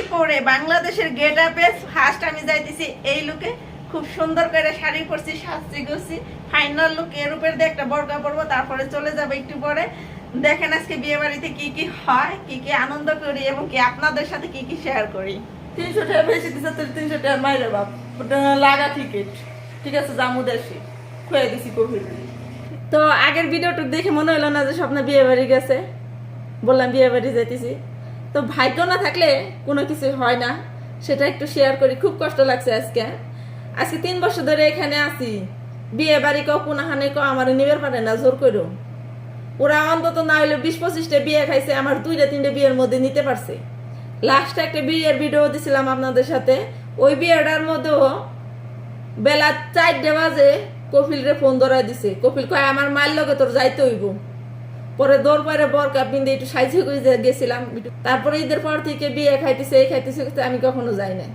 শাড়ি পরে বাংলাদেশের গেট আপে ফার্স্ট আমি যাইতেছি এই লুকে খুব সুন্দর করে শাড়ি পরছি সাজছি গুছি ফাইনাল লুক এর উপর দিয়ে একটা বর্গা পরবো তারপরে চলে যাবে একটু পরে। দেখেন আজকে বিয়ে বাড়িতে কি কি হয় কি কি আনন্দ করি এবং কি আপনাদের সাথে কি কি শেয়ার করি। তিনশো টাকা বেশি দিচ্ছে তো তিনশো টাকা মাইরে বাপ লাগা টিকিট ঠিক আছে জামু দেশি। খুঁয়ে দিছি কোভিড তো আগের ভিডিওটুক দেখে মনে হলো না যে স্বপ্নে বিয়ে বাড়ি গেছে? বললাম বিয়ে বাড়ি যাইতেছি। তো ভাগ্য না থাকলে কোনো কিছু হয় না। সেটা একটু শেয়ার করি, খুব কষ্ট লাগছে আজকে। আজকে তিন বছর ধরে এখানে আছি। বিয়ে বাড়ি কেউ কোনাখানে কেউ আমার নিবের পারে না, জোর করো ওরা অন্তত না হলে বিশ পঁচিশটা বিয়ে খাইছে, আমার দুইটা তিনটে বিয়ের মধ্যে নিতে পারছে। লাস্টে একটা বিয়ের ভিডিও দিছিলাম আপনাদের সাথে। ওই বিয়েটার মধ্যেও বেলা চারটে বাজে কপিল রে ফোন ধরাই দিছে। কপিল কয়, আমার মায়ের লগে তোর যাইতে হইব। পরে দৌড় পরে বরকা পিন্দে একটু সাইজে গুজে গেছিলাম তারপরে ঈদের পর থেকে বিয়ে খাইতেছে, এই খাইতেছে আমি কখনো যাই না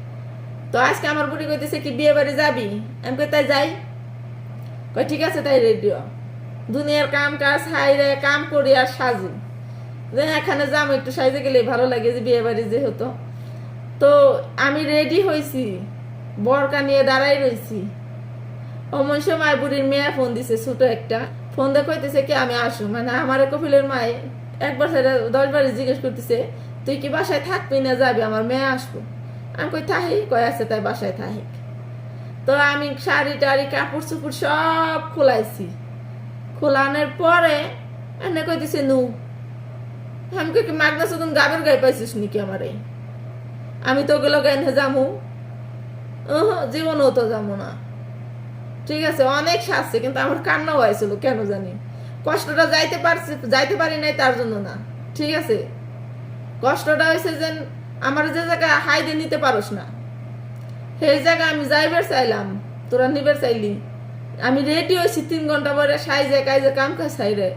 তো আজকে আমার বুড়ি কইতেছে কি, বিয়ে বাড়ি যাবি? আমি কই, তাই যাই। কয় ঠিক আছে, তাই রেডিও দুনিয়ার কাম কাজ হাইরে কাম করি আর সাজি। যে এখানে যাম একটু সাইজে গেলে ভালো লাগে যে বিয়ে বাড়ি যেহেতু। তো আমি রেডি হয়েছি বরকা নিয়ে দাঁড়াই রয়েছি অমন সময় বুড়ির মেয়ে ফোন দিছে, ছোট একটা। ফোন দিয়ে কইতেছে কি, আমি আসু মানে আমার কপিলের মায়ে একবার সেটা দশ বারে জিজ্ঞেস করতেছে, তুই কি বাসায় থাকবি না যাবি? আমার মেয়ে আসব। আমি কই থাহি কয় আছে তাই বাসায় থাহি তো আমি শাড়ি টাড়ি, কাপড় চুপড় সব খোলাইছি। খোলানোর পরে এনে কইতেছে, নু। আমি কই মাগনা শুধু গাবের গায়ে পাইছিস নাকি আমারে? আমি তো ওগুলো গাইনে যামু। ওহ, জীবনও তো যাব না। ঠিক আছে, অনেক শাস্তি, কিন্তু আমার কান্নাও হয়েছিল, কেন জানি? কষ্টটা যাইতে পারছি, যাইতে পারি নাই তার জন্য না। ঠিক আছে? কষ্টটা হয়েছে যে আমার যে জায়গায় হাইদে নিতে পারোস না, সেই জায়গায় আমি যাইবার চাইলাম, তোরা নিবার চাইলি। আমি রেডি হয়েছি তিন ঘণ্টা পরে, সাইজে কাইজে কাম কাজ সাইরে।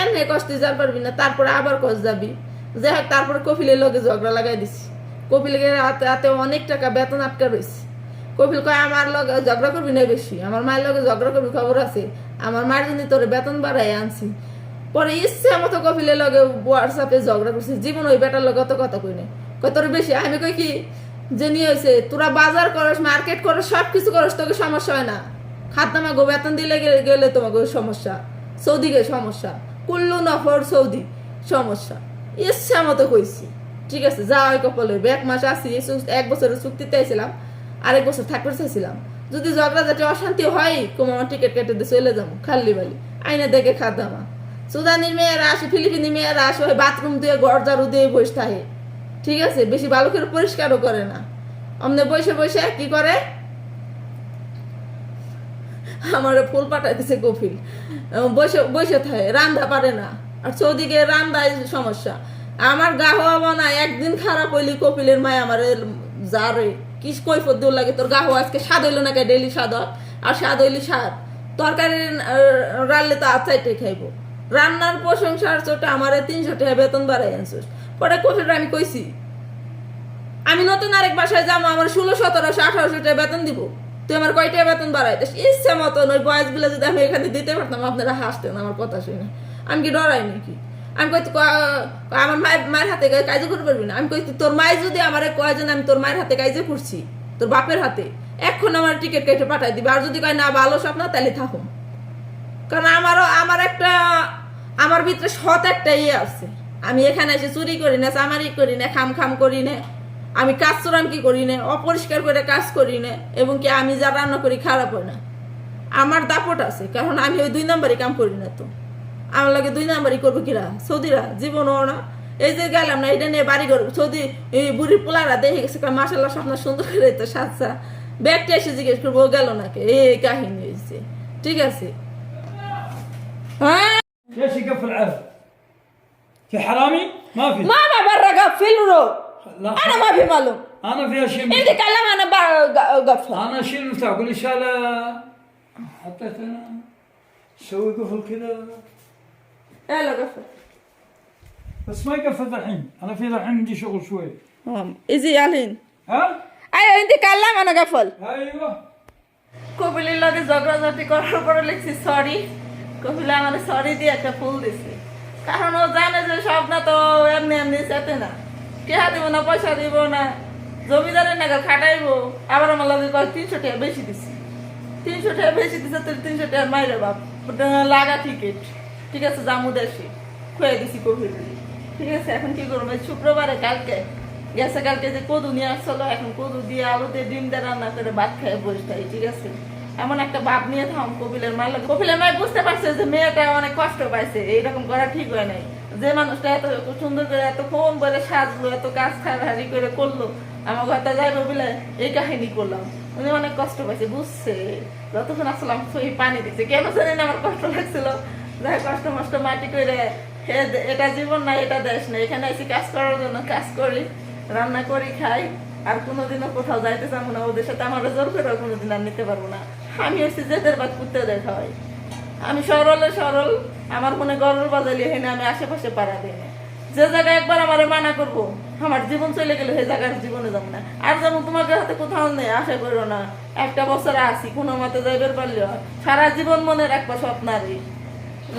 এনে কষ্টে যার পারবি না, তারপরে আবার কষ্ট যাবি। যাই হোক, তারপরে কপিলের লগে ঝগড়া লাগাই দিছি। কপিলের হাতে হাতে অনেক টাকা বেতন আটকা রয়েছে। কপিল কয়, আমার লগে ঝগড়া করবি না বেশি। আমার মায়ের লগে ঝগড়া করবি, খবর আছে? আমার মায়ের জন্য তোর বেতন বাড়াই আনছি। পরে ইচ্ছে মতো কপিলের লগে হোয়াটসঅ্যাপে ঝগড়া করছি। জীবন ওই বেটার লগে অত কথা কই না কয়, তোর বেশি? আমি কই, কি? যে নিয়ে হয়েছে তোরা বাজার করস, মার্কেট করস সব কিছু করস, তোকে সমস্যা হয় না। খাদ্যামা গো, বেতন দিলে গেলে তোমাকে সমস্যা। সৌদি গে, সমস্যা। কুল্লু নফর সৌদি, সমস্যা। ইচ্ছা মতো কইছি। ঠিক আছে যা ওই কপালে এক মাস আসি এক বছরের চুক্তিতে আইছিলাম। আরেক বছর থাকতে চাইছিলাম যদি ঝগড়া যাতে অশান্তি হয়, কম টিকিট কেটে দিয়ে চলে যাব খাল্লি বালি। আইনা দেখে খাদ্যামা সুদানির মেয়েরা আসে, ফিলিপিনি মেয়েরা আসে, ওই বাথরুম দিয়ে ঘর ঝাড়ু দিয়ে বসে থাকে। ঠিক আছে? বেশি ভালো করে পরিষ্কারও করে না। অমনে বসে বসে কি করে? আমার ফুল পাঠাইতেছে কফিল। বসে বসে থাকে, রান্ধা পারে না। আর চৌদিকে রান্দায় সমস্যা। আমার গা হওয়া না একদিন খারাপ হইলি কপিলের মায় আমার যারে কি কৈফত দিও লাগে? তোর গা হওয়া আজকে স্বাদ হইল না ডেলি স্বাদ আর? স্বাদ স্বাদ। তরকারি তো খাইবো। রান্নার আমার তিনশো টাকা বেতন বাড়াই আনছিস। পরে আমি কইছি, আমি নতুন আরেক বাসায় যাব, আমার ষোলো, সতেরোশো, আঠারোশো টাকা বেতন দিব। তুই আমার কয়টা বেতন বাড়াই দিস? ইচ্ছে মতন ওই বয়সগুলো যদি আমি এখানে দিতে পারতাম, আপনারা হাসতেন, আমার কথা শুনে। আমি কি ডরাই নাকি? আমি কই আমার মায়ের মায়ের হাতে কাজে করতে পারবি না। আমি কই তোর মায়ের যদি আমার কয় যেন আমি তোর মায়ের হাতে কাজে করছি, তোর বাপের হাতে, এখন আমার টিকিট কেটে পাঠাই দিবি। আর যদি কয় না, ভালো স্বপ্ন তাহলে থাকুন। কারণ আমারও, আমার একটা, আমার ভিতরে সৎ একটা ইয়ে আছে। আমি এখানে এসে চুরি করি না, চামারি করি না খাম খাম করি না। আমি কাজ চোরাম কি করি না, অপরিষ্কার করে কাজ করি না, এবং কি আমি যা রান্না করি খারাপ হয় না। আমার দাপট আছে, কারণ আমি ওই দুই নম্বরই কাম করি না তো। আমার লাগে দুই নম্বরই করবো কিরা সৌদিরা জীবনও না এই যে গেলাম না এটা নিয়ে বাড়ি করবো সৌদি এই বুড়ি পোলারা দেখে গেছে মাসাল্লাহ স্বপ্ন সুন্দর করে তো সাতসা ব্যাগটা এসে জিজ্ঞেস করবো ও গেল নাকি এই কাহিনী হয়েছে ঠিক আছে হ্যাঁ ليش يقفل عرض؟ في حرامي؟ ما في ما انا برا قفل له لا انا ما في معلوم انا في اشياء انت كلام انا برا قفل انا اشيل المفتاح اقول لي شال حطيت انا سوي قفل كذا يلا قفل بس ما يقفل الحين انا في الحين عندي شغل شوي ايزي يالين ها؟ ايوه انت كلام انا قفل ايوه কপিলের লগে ঝগড়াঝাটি করার পরে লিখছি সরি কপিলে আমার সরি দিয়ে একটা ফুল দিছে কারণ ও জানে যে স্বপ্ন তো এমনি এমনি চেতে না টেহা দিব না পয়সা দিব না জমিদারের নাগাল খাটাইবো আবার আমার লাগে কয় তিনশো টাকা বেশি দিছি তিনশো টাকা বেশি দিছে তোর তিনশো টাকা মাইরে বাপ ওটা লাগা টিকিট ঠিক আছে জামু দেশি খুঁয়ে দিছি কোভিড ঠিক আছে, এখন কি করব? শুক্রবারে কালকে, গেছে কালকে যে কদু নিয়ে আসলো এখন কদু দিয়ে আলু দিয়ে ডিম দিয়ে রান্না করে ভাত খেয়ে বসে থাকি, ঠিক আছে? এমন একটা ভাব নিয়ে থাম কপিলের মায়ের লাগে। কপিলের মায় বুঝতে পারছে যে মেয়েটা অনেক কষ্ট পাইছে, এইরকম করা ঠিক হয় নাই। যে মানুষটা এত সুন্দর করে এত ফোন বলে সাজলো, এত কাজ খাড়াহাড়ি করে করল, আমার ঘরটা যাইবো বলে এই কাহিনী করলাম। উনি অনেক কষ্ট পাইছে, বুঝছে? যতক্ষণ আসলাম, সেই পানি দিচ্ছে কেন জানি না আমার কষ্ট লাগছিল। যাই কষ্ট মষ্ট মাটি করে হে এটা জীবন না এটা দেশ না এখানে এসে কাজ করার জন্য, কাজ করি, রান্না করি, খাই। আর কোনোদিনও কোথাও যাইতে চাবো না, ওদের সাথে আমার জোর করে কোনোদিন আর নিতে পারব না। আমি হচ্ছে যেদের বাদ করতে দেখা হয়। আমি সরলে সরল, আমার মনে গরুর বাজালি হেনে আমি আশেপাশে পাড়া দিই না। যে জায়গায় একবার আমার মানা করব, আমার জীবন চলে গেলে সেই জায়গার জীবনে যাব না। আর যেমন তোমাকে হাতে কোথাও নেই, আশা করো না। একটা বছর আসি কোনো মতে যাইবার পারলে হয়। সারা জীবন মনে রাখবা স্বপ্নারই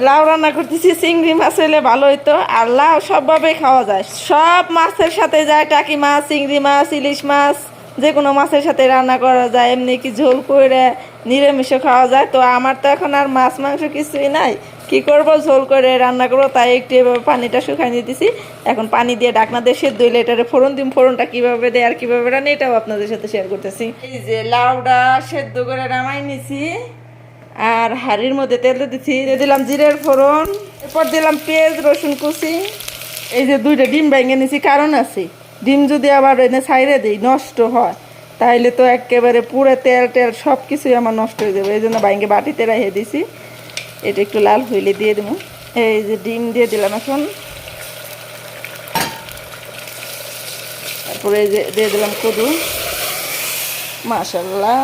লাউ রান্না করতেছি, চিংড়ি মাছ হলে ভালো হইতো। আর লাউ সবভাবে খাওয়া যায়। সব মাছের সাথে যায় টাকি মাছ, চিংড়ি মাছ, ইলিশ মাছ, যে কোনো মাছের সাথে রান্না করা যায়। এমনি কি ঝোল করে নিরামিষও খাওয়া যায়। তো আমার তো এখন আর মাছ, মাংস কিছুই নাই। কি করব? ঝোল করে রান্না করব। তাই একটু এভাবে পানিটা শুকাই দিতেছি এখন পানি দিয়ে ডাকনা দিয়ে সেদ্ধ হইলে এটারে ফোড়ন দিন ফোড়নটা কীভাবে দেয় আর কীভাবে রান্না, এটাও আপনাদের সাথে শেয়ার করতেছি। এই যে লাউটা সেদ্ধ করে নামাই নিছি। আর হাড়ির মধ্যে তেল দিচ্ছি দিয়ে দিলাম জিরের ফোড়ন, এরপর দিলাম পেঁয়াজ, রসুন কুচি। এই যে দুইটা ডিম ভেঙে নিছি, কারণ আছে, ডিম যদি আবার এনে ছাইরে দিই, নষ্ট হয়, তাইলে তো একেবারে পুরো তেল টেল সব কিছুই আমার নষ্ট হয়ে যাবে। এই জন্য বাইঙ্গে বাটিতে রেখে দিছি। এটা একটু লাল হইলে দিয়ে দেবো। এই যে ডিম দিয়ে দিলাম এখন। তারপরে এই যে দিয়ে দিলাম কদু। মাশাল্লাহ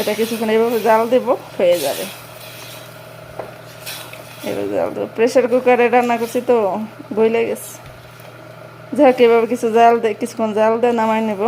এটা কিছুক্ষণ এভাবে জাল দেবো, হয়ে যাবে। এবার জাল দেবো। প্রেশার কুকারে রান্না করছি তো বইলে গেছে যাক এভাবে কিছু জাল দে, কিছুক্ষণ জাল দিয়ে নামাই নেব।